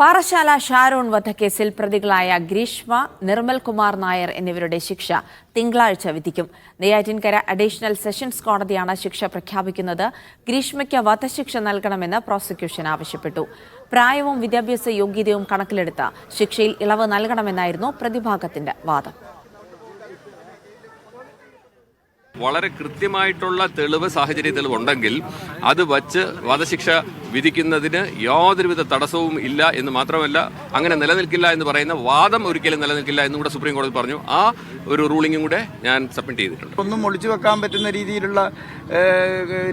പാറശാല ഷാരോൺ വധക്കേസിൽ പ്രതികളായ ഗ്രീഷ്മ നിർമ്മൽ കുമാർ നായർ എന്നിവരുടെ ശിക്ഷ തിങ്കളാഴ്ച വിധിക്കും. നെയ്യാറ്റിൻകര അഡീഷണൽ സെഷൻസ് കോടതിയാണ് ശിക്ഷ പ്രഖ്യാപിക്കുന്നത്. ഗ്രീഷ്മയ്ക്ക് വധശിക്ഷ നൽകണമെന്ന് പ്രോസിക്യൂഷൻ ആവശ്യപ്പെട്ടു. പ്രായവും വിദ്യാഭ്യാസ യോഗ്യതയും കണക്കിലെടുത്ത ശിക്ഷയിൽ ഇളവ് നൽകണമെന്നായിരുന്നു പ്രതിഭാഗത്തിന്റെ വാദം. വളരെ കൃത്യമായിട്ടുള്ള തെളിവ് സാഹചര്യ തെളിവ് ഉണ്ടെങ്കിൽ അത് വച്ച് വധശിക്ഷ വിധിക്കുന്നതിന് യാതൊരുവിധ തടസ്സവും ഇല്ല എന്ന് മാത്രമല്ല അങ്ങനെ നിലനിൽക്കില്ല എന്ന് പറയുന്ന വാദം ഒരിക്കലും നിലനിൽക്കില്ല എന്നും കൂടെ സുപ്രീം കോടതി പറഞ്ഞു. ആ ഒരു റൂളിംഗും കൂടെ ഞാൻ സബ്മിറ്റ് ചെയ്തിട്ടുണ്ട്. ഒന്നും ഒളിച്ചു വെക്കാൻ പറ്റുന്ന രീതിയിലുള്ള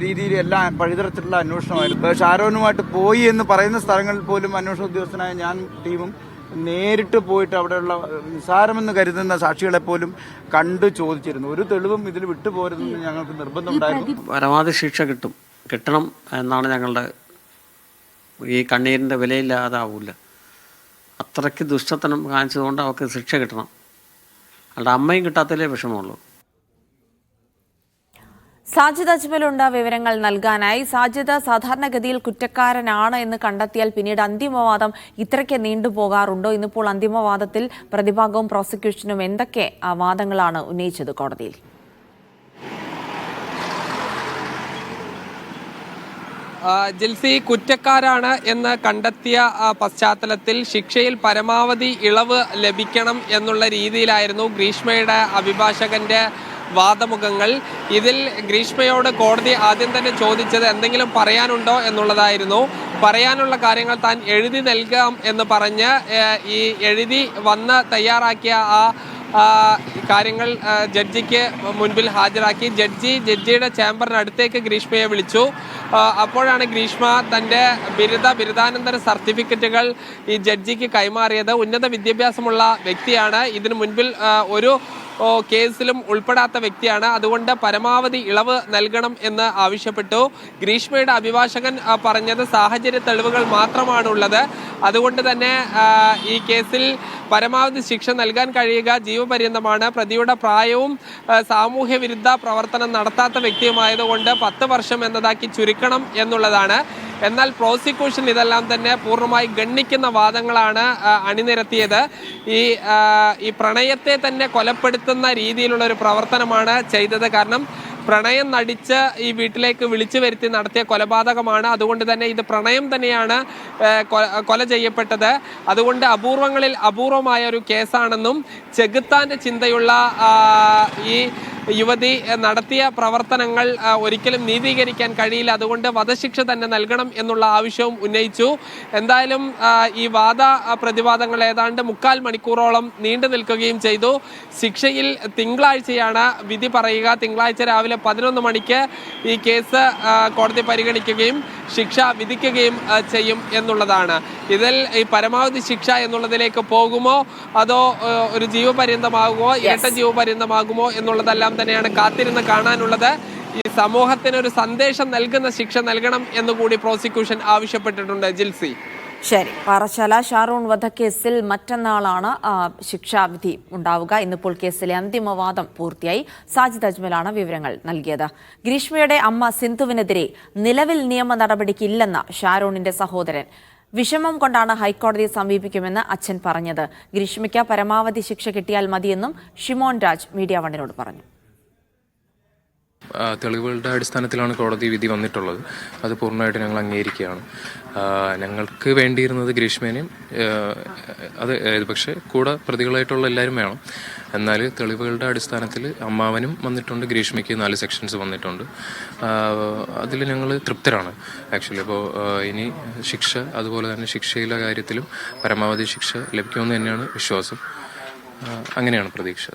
രീതിയിൽ എല്ലാം പഴുതരത്തിലുള്ള അന്വേഷണമായിരുന്നു. ഷാരോനുമായിട്ട് പോയി എന്ന് പറയുന്ന സ്ഥലങ്ങളിൽ പോലും അന്വേഷണ ഉദ്യോഗസ്ഥനായ ഞാൻ ടീമും നേരിട്ട് പോയിട്ട് അവിടെയുള്ള നിസാരമെന്ന് കരുതുന്ന സാക്ഷികളെ പോലും കണ്ടു ചോദിച്ചിരുന്നു. ഒരു തെളിവും ഇതിൽ വിട്ടുപോരുതെന്ന് ഞങ്ങൾക്ക് നിർബന്ധമുണ്ടായിരുന്നു പരമാവധി ശിക്ഷ കിട്ടും. കിട്ടണം എന്നാണ് ഞങ്ങളുടെ ഈ കണ്ണീരിന്റെ വിലയില്ലാതാവില്ല അത്രയ്ക്ക് ദുഷ്ടത്തനം കാണിച്ചതുകൊണ്ട് അവർക്ക് ശിക്ഷ കിട്ടണം. അല്ല അമ്മയും കിട്ടാത്തതിലേ വിഷമമുള്ളൂ. സാജിദ് ചുമലുണ്ട വിവരങ്ങൾ നൽകാനായി. സാജിദ് സാധാരണഗതിയിൽ കുറ്റക്കാരനാണ് എന്ന് കണ്ടെത്തിയാൽ പിന്നീട് അന്തിമവാദം ഇത്രയ്ക്ക് നീണ്ടുപോകാറുണ്ടോ ഇന്നിപ്പോൾ അന്തിമവാദത്തിൽ പ്രതിഭാഗവും പ്രോസിക്യൂഷനും എന്തൊക്കെ വാദങ്ങളാണ് ഉന്നയിച്ചത് കോടതിയിൽ? ജിൽസി കുറ്റക്കാരാണ് എന്ന് കണ്ടെത്തിയ പശ്ചാത്തലത്തിൽ ശിക്ഷയിൽ പരമാവധി ഇളവ് ലഭിക്കണം എന്നുള്ള രീതിയിലായിരുന്നു ഗ്രീഷ്മയുടെ അഭിഭാഷകന്റെ വാദമുഖങ്ങൾ. ഇതിൽ ഗ്രീഷ്മയോട് കോടതി ആദ്യം തന്നെ ചോദിച്ചത് എന്തെങ്കിലും പറയാനുണ്ടോ എന്നുള്ളതായിരുന്നു. പറയാനുള്ള കാര്യങ്ങൾ താൻ എഴുതി നൽകാം എന്ന് പറഞ്ഞ് ഈ എഴുതി വന്ന് തയ്യാറാക്കിയ ആ കാര്യങ്ങൾ ജഡ്ജിക്ക് മുൻപിൽ ഹാജരാക്കി. ജഡ്ജി ജഡ്ജിയുടെ ചേംബറിനടുത്തേക്ക് ഗ്രീഷ്മയെ വിളിച്ചു. അപ്പോഴാണ് ഗ്രീഷ്മ തന്റെ ബിരുദ ബിരുദാനന്തര സർട്ടിഫിക്കറ്റുകൾ ഈ ജഡ്ജിക്ക് കൈമാറിയത്. ഉന്നത വിദ്യാഭ്യാസമുള്ള വ്യക്തിയാണ്. ഇതിനു മുൻപിൽ ഒരു കേസിലും ഉൾപ്പെടാത്ത വ്യക്തിയാണ്. അതുകൊണ്ട് പരമാവധി ഇളവ് നൽകണം എന്ന് ആവശ്യപ്പെട്ടു. ഗ്രീഷ്മയുടെ അഭിഭാഷകൻ പറഞ്ഞത് സാഹചര്യ തെളിവുകൾ മാത്രമാണുള്ളത്. അതുകൊണ്ട് തന്നെ ഈ കേസിൽ പരമാവധി ശിക്ഷ നൽകാൻ കഴിയുക ജീവപര്യന്തമാണ്. പ്രതിയുടെ പ്രായവും സാമൂഹ്യ വിരുദ്ധ പ്രവർത്തനം നടത്താത്ത വ്യക്തിയുമായതുകൊണ്ട് പത്ത് വർഷം എന്നതാക്കി ചുരുക്കണം എന്നുള്ളതാണ്. എന്നാൽ പ്രോസിക്യൂഷൻ ഇതെല്ലാം തന്നെ പൂർണമായി ഗണ്ണിക്കുന്ന വാദങ്ങളാണ് അണിനിരത്തിയത്. ഈ ഈ പ്രണയത്തെ തന്നെ കൊലപ്പെടുത്തുന്ന രീതിയിലുള്ള ഒരു പ്രവർത്തനമാണ് ചെയ്തത്. കാരണം പ്രണയം നടിച്ച് ഈ വീട്ടിലേക്ക് വിളിച്ചു വരുത്തി നടത്തിയ കൊലപാതകമാണ്. അതുകൊണ്ട് തന്നെ ഇത് പ്രണയം തന്നെയാണ് കൊല ചെയ്യപ്പെട്ടത്. അതുകൊണ്ട് അപൂർവങ്ങളിൽ അപൂർവമായ ഒരു കേസാണെന്നും ചെകുത്താന്റെ ചിന്തയുള്ള ഈ യുവതി നടത്തിയ പ്രവർത്തനങ്ങൾ ഒരിക്കലും നീതീകരിക്കാൻ കഴിയില്ല. അതുകൊണ്ട് വധശിക്ഷ തന്നെ നൽകണം എന്നുള്ള ആവശ്യവും ഉന്നയിച്ചു. എന്തായാലും ഈ വാദ പ്രതിവാദങ്ങൾ ഏതാണ്ട് മുക്കാൽ മണിക്കൂറോളം നീണ്ടു നിൽക്കുകയും ചെയ്തു. ശിക്ഷയിൽ തിങ്കളാഴ്ചയാണ് വിധി പറയുക. തിങ്കളാഴ്ച രാവിലെ പതിനൊന്ന് മണിക്ക് ഈ കേസ് കോടതി പരിഗണിക്കുകയും ശിക്ഷ വിധിക്കുകയും ചെയ്യും എന്നുള്ളതാണ്. ഇതിൽ ഈ പരമാവധി ശിക്ഷ എന്നുള്ളതിലേക്ക് പോകുമോ? അതോ ഒരു ജീവപര്യന്തമാകുമോ? ഇരട്ട ജീവപര്യന്തമാകുമോ? എന്നുള്ളതെല്ലാം തന്നെയാണ് കാത്തിരുന്ന് കാണാനുള്ളത്. ഈ സമൂഹത്തിന് ഒരു സന്ദേശം നൽകുന്ന ശിക്ഷ നൽകണം എന്നുകൂടി പ്രോസിക്യൂഷൻ ആവശ്യപ്പെട്ടിട്ടുണ്ട്. ജിൽസി. ശരി. പാറശാല ഷാറൂൺ വധക്കേസിൽ മറ്റന്നാളാണ് ശിക്ഷാവിധി ഉണ്ടാവുക. ഇന്നിപ്പോൾ കേസിലെ അന്തിമവാദം പൂർത്തിയായി. സാജിദ് അജ്മലാണ് വിവരങ്ങൾ നൽകിയത്. ഗ്രീഷ്മയുടെ അമ്മ സിന്ധുവിനെതിരെ നിലവിൽ നിയമ നടപടിക്കില്ലെന്ന ഷാറൂണിന്റെ സഹോദരൻ. വിഷമം കൊണ്ടാണ് ഹൈക്കോടതിയെ സമീപിക്കുമെന്ന് അച്ഛൻ പറഞ്ഞത്. ഗ്രീഷ്മയ്ക്ക് പരമാവധി ശിക്ഷ കിട്ടിയാൽ മതിയെന്നും ഷിമോൻ രാജ് മീഡിയ വണ്ണിനോട് പറഞ്ഞു. തെളിവുകളുടെ അടിസ്ഥാനത്തിലാണ് കോടതി വിധി വന്നിട്ടുള്ളത്. അത് പൂർണമായിട്ട് ഞങ്ങൾ അംഗീകരിക്കുകയാണ്. ഞങ്ങൾക്ക് വേണ്ടിയിരുന്നത് ഗ്രീഷ്മേനെയും അത് പക്ഷേ കൂടെ പ്രതികളായിട്ടുള്ള എല്ലാവരും വേണം. എന്നാൽ തെളിവുകളുടെ അടിസ്ഥാനത്തിൽ അമ്മാവനും വന്നിട്ടുണ്ട് ഗ്രീഷ്മയ്ക്ക് നാല് സെക്ഷൻസ് വന്നിട്ടുണ്ട്. അതിൽ ഞങ്ങൾ തൃപ്തരാണ് ആക്ച്വലി അപ്പോൾ ഇനി ശിക്ഷ അതുപോലെ തന്നെ ശിക്ഷയിലെ കാര്യത്തിലും പരമാവധി ശിക്ഷ ലഭിക്കുമെന്ന് തന്നെയാണ് വിശ്വാസം. അങ്ങനെയാണ് പ്രതീക്ഷ.